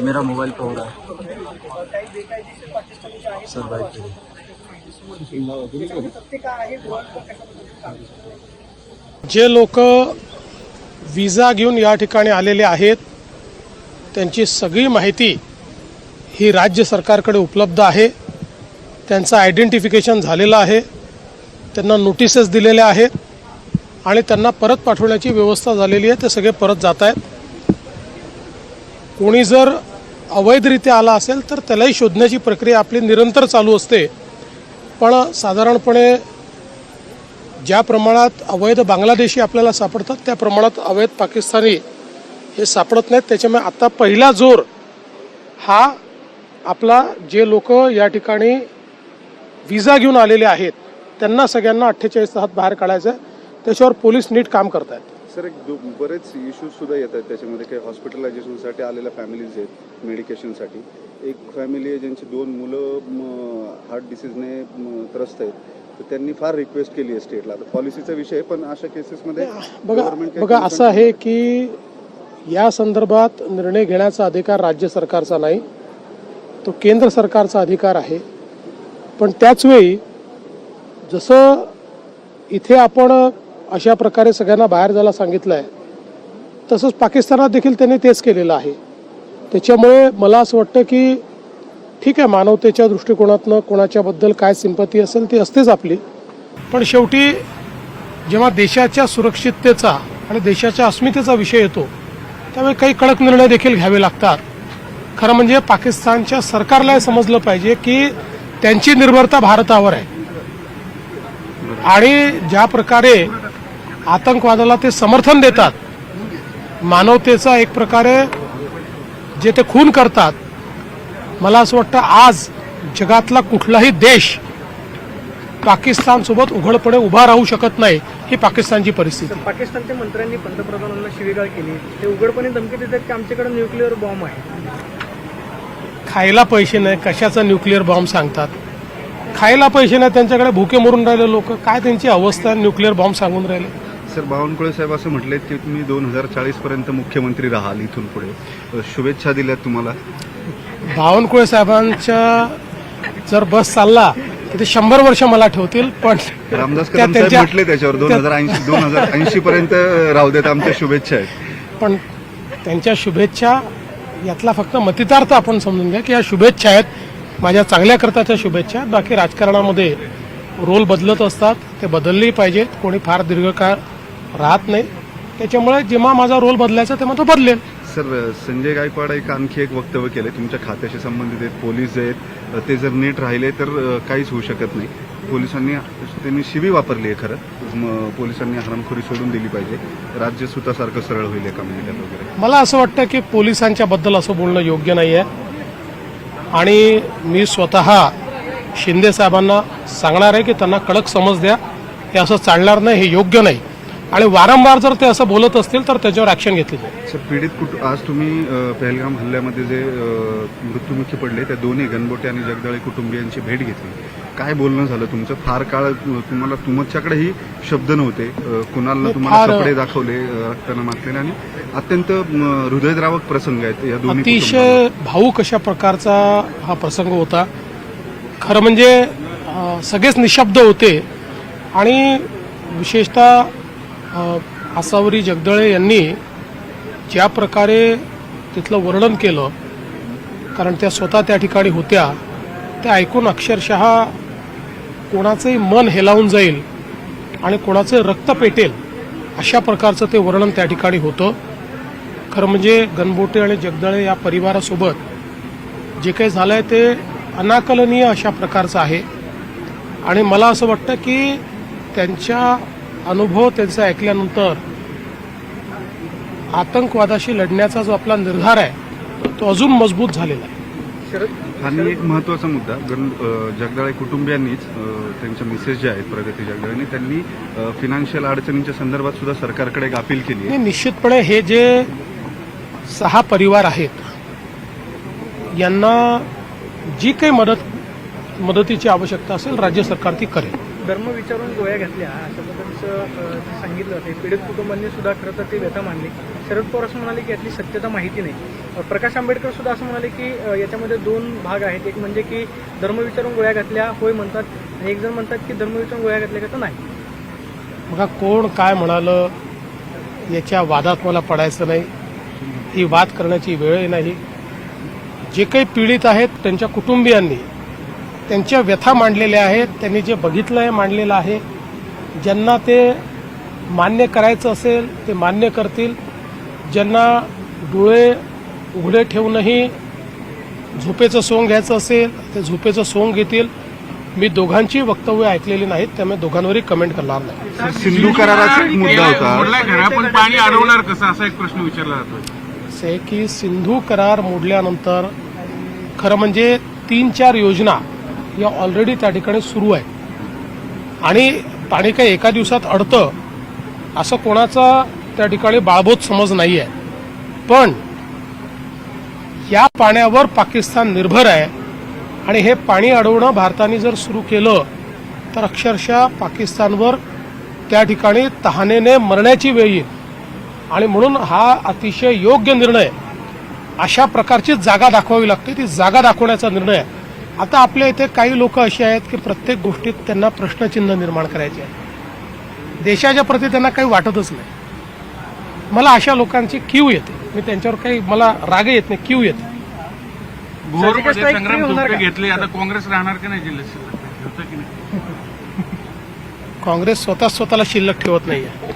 मेरा मोबाइल पे हो रहा है। सर बाइक पे जे लोक विजा घेऊन या ठिकाणी आलेले आहेत त्यांची सगळी माहिती ही राज्य सरकारकडे उपलब्ध आहे. त्यांचं आयडेंटिफिकेशन झालेलं आहे. त्यांना नोटिसेस दिलेल्या आहेत. आणि त्यांना परत पाठवण्याची व्यवस्था झालेली आहे. ते सगळे परत जात आहेत. कोणी जर अवैधरित्या आला असेल तर त्यालाही शोधण्याची प्रक्रिया आपली निरंतर चालू असते. पण साधारणपणे ज्या प्रमाणात अवैध बांगलादेशी आपल्याला सापडतात त्या प्रमाणात अवैध पाकिस्तानी हे सापडत नाहीत. त्याच्यामुळे आता पहिला जोर हा आपला जे लोक या ठिकाणी विजा घेऊन आलेले आहेत त्यांना सगळ्यांना अठ्ठेचाळीस तासात बाहेर काढायचं आहे त्याच्यावर पोलीस नीट काम करत आहेत सर एक दो बरेच इश्यूज सुद्धा येत आहेत त्याच्यामध्ये. काही हॉस्पिटलायझेशनसाठी आलेल्या फॅमिलीज आहेत मेडिकेशनसाठी एक फॅमिली आहे ज्यांची दोन मुलं हार्ट डिसीजने त्रस्त आहेत. तर त्यांनी फार रिक्वेस्ट केली आहे स्टेटला आता पॉलिसीचा विषय आहे, पण अशा केसेसमध्ये बघा बघा असं आहे की या संदर्भात निर्णय घेण्याचा अधिकार राज्य सरकारचा नाही. तो केंद्र सरकारचा अधिकार आहे. पण त्याचवेळी जसं इथे आपण अशा प्रकारे सगळ्यांना बाहेर जायला सांगितलं आहे तसंच पाकिस्तानात देखील त्यांनी तेच केलेलं आहे. त्याच्यामुळे मला असं वाटतं की ठीक आहे मानवतेच्या दृष्टिकोनातनं कोणाच्याबद्दल काय सिंपती असेल ती असतेच आपली. पण शेवटी जेव्हा देशाच्या सुरक्षिततेचा आणि देशाच्या अस्मितेचा विषय येतो त्यावेळी काही कडक निर्णय देखील घ्यावे लागतात. खरं म्हणजे पाकिस्तानच्या सरकारला समजलं पाहिजे की त्यांची निर्भरता भारतावर आहे. आणि ज्या प्रकारे आतंकवादाला ते समर्थन देतात. मानवतेचा एक प्रकारे जे ते खून करतात मला असं वाटतं आज जगातला कुठलाही देश पाकिस्तानसोबत उघडपणे उभा राहू शकत नाही ही पाकिस्तानची परिस्थिती. पाकिस्तानच्या मंत्र्यांनी पंतप्रधानांना शिवीगाळ केली. ते उघडपणे धमकी देतात की आमच्याकडे न्यूक्लिअर बॉम्ब आहे. खायला पैसे नाही कशाचा न्यूक्लिअर बॉम्ब सांगतात? खायला पैसे नाही त्यांच्याकडे भुके मरून राहिले लोक. काय त्यांची अवस्था न्यूक्लिअर बॉम्ब सांगून राहिले? सर बावनकुळे साहेब असं म्हटलेत की तुम्ही दोन हजार चाळीस पर्यंत मुख्यमंत्री राहाल इथून पुढे. शुभेच्छा दिल्यात तुम्हाला. बावनकुळे साहेबांच्या जर बस चालला तर ते शंभर वर्ष मला ठेवतील पण रामदास कदम साहेब म्हटले त्याच्यावर दोन हजार ऐंशी दोन हजार ऐंशी पर्यंत राहू देत आमच्या शुभेच्छा आहेत. पण त्यांच्या शुभेच्छा यातला फक्त मतितार्थ आपण समजून घ्या की या शुभेच्छा आहेत. माझ्या चांगल्या करताच्या शुभेच्छा आहेत. बाकी राजकारणामध्ये रोल बदलत असतात ते बदललेही पाहिजेत. कोणी फार दीर्घकाळ राहत नाही. त्याच्यामुळे जेव्हा माझा रोल बदलायचा तेव्हा तो बदलेल. सर संजय गायकवाड एक आणखी एक वक्तव्य केलंय. तुमच्या खात्याशी संबंधित आहेत पोलीस आहेत ते जर नीट राहिले तर काहीच होऊ शकत नाही. पोलिसांनी त्यांनी शिवी वापरली आहे खरं. पोलिसांनी हरामखोरी सोडून दिली पाहिजे. राज्य सुतासारखं सरळ होईल एका महिन्यात वगैरे. मला असं वाटतं की पोलिसांच्या बद्दल असं बोलणं योग्य नाही आहे आणि मी स्वतः शिंदे साहेबांना सांगणार आहे की त्यांना कडक समज द्या. हे असं चालणार नाही हे योग्य नाही. आणि वारंवार जर ते असं बोलत असतील तर त्याच्यावर ॲक्शन घेतली जाईल. सर पीडित कुटु आज तुम्ही पहलगाम हल्ल्यामध्ये जे मृत्युमुखी पडले त्या दोन्ही गणबोटे आणि जगदाळे कुटुंबियांची भेट घेतली. काय बोलणं झालं तुमचं? फार काळ तुम्हाला तुमच्याकडेही शब्द नव्हते. अ, कुणालनं तुम्हाला कपडे दाखवले रक्तानं माखलेले आणि अत्यंत हृदयद्रावक प्रसंग आहेत या दोन्ही. अतिशय भाऊक अशा प्रकारचा हा प्रसंग होता. खरं म्हणजे सगळेच निशब्द होते. आणि विशेषतः आसावरी जगदळे यांनी ज्या प्रकारे तिथलं वर्णन केलं कारण त्या स्वतः त्या ठिकाणी होत्या ते ऐकून अक्षरशः कोणाचंही मन हेलावून जाईल आणि कोणाचं रक्त पेटेल अशा प्रकारचं ते वर्णन त्या ठिकाणी होतं. खरं म्हणजे गणबोटे आणि जगदळे या परिवारासोबत जे काही झालंय ते अनाकलनीय अशा प्रकारचं आहे. आणि मला असं वाटतं की त्यांच्या अनुभव त्यांचा ऐकल्यानंतर आतंकवादाशी लढण्याचा जो आपला निर्धार आहे तो अजून मजबूत झालेला आहे. आणि एक महत्त्वाचा मुद्दा. जगदाळे कुटुंबियांनीच त्यांच्या मिसेस ज्या आहेत प्रगती जगदाळेंनी त्यांनी फिनान्शियल अडचणींच्या संदर्भात सुद्धा सरकारकडे एक अपील केली निश्चितपणे हे जे सहा परिवार आहेत यांना जी काही मदत मदतीची आवश्यकता असेल राज्य सरकार ती करेल. धर्म विचारून गोळ्या घातल्या अशा पद्धतीचं सांगितलं ते पीडित कुटुंबांनी सुद्धा खरं तर ते व्यथा मानली. शरद पवार असं म्हणाले की यातली सत्यता माहिती नाही. प्रकाश आंबेडकर सुद्धा असं म्हणाले की याच्यामध्ये दोन भाग आहेत. एक म्हणजे की धर्म विचारून गोळ्या घातल्या होय म्हणतात आणि एक जण म्हणतात की धर्म विचारून गोळ्या घातल्या का तर नाही. मग कोण काय म्हणालं याच्या वादात मला पडायचं नाही. ही वाद करण्याची वेळही नाही. जे काही पीडित आहेत त्यांच्या कुटुंबियांनी त्यांच्या व्यथा मांडलेल्या आहेत त्यांनी जे बघितलं आहे मांडलेलं आहे. ज्यांना ते मान्य करायचं असेल ते मान्य करतील. ज्यांना डोळे उघडे ठेवूनही झोपेचं सोंग घ्यायचं असेल ते झोपेचं सोंग घेतील. मी दोघांची वक्तव्य ऐकलेली नाहीत त्यामुळे दोघांवरही कमेंट करणार नाही. सिंधू कराराचा एक मुद्दा होता. पण पाणी अडवणार कसं? असा एक प्रश्न विचारला जातोय. असं आहे की सिंधू करार मोडल्यानंतर खरं म्हणजे तीन चार योजना या ऑलरेडी त्या ठिकाणी सुरू आहे. आणि पाणी काही एका दिवसात अडतं असं कोणाचा त्या ठिकाणी बाळबोध समज नाही आहे पण या पाण्यावर पाकिस्तान निर्भर आहे आणि हे पाणी अडवणं भारताने जर सुरू केलं तर अक्षरशः पाकिस्तानवर त्या ठिकाणी तहानेने मरण्याची वेळ येईल. आणि म्हणून हा अतिशय योग्य निर्णय अशा प्रकारची जागा दाखवावी लागते ती जागा दाखवण्याचा निर्णय आहे. आता आपल्या इथे काही लोक असे आहेत की प्रत्येक गोष्टीत त्यांना प्रश्नचिन्ह निर्माण करायचे आहे देशाच्या प्रती त्यांना काही वाटतच नाही. मला अशा लोकांची क्यू येते. मी त्यांच्यावर काही मला राग येत नाही क्यू येते? घेतले आता काँग्रेस राहणार की नाही जिल्ह्यात? होतं की नाही? काँग्रेस स्वतः स्वतःला शिल्लक ठेवत नाहीये.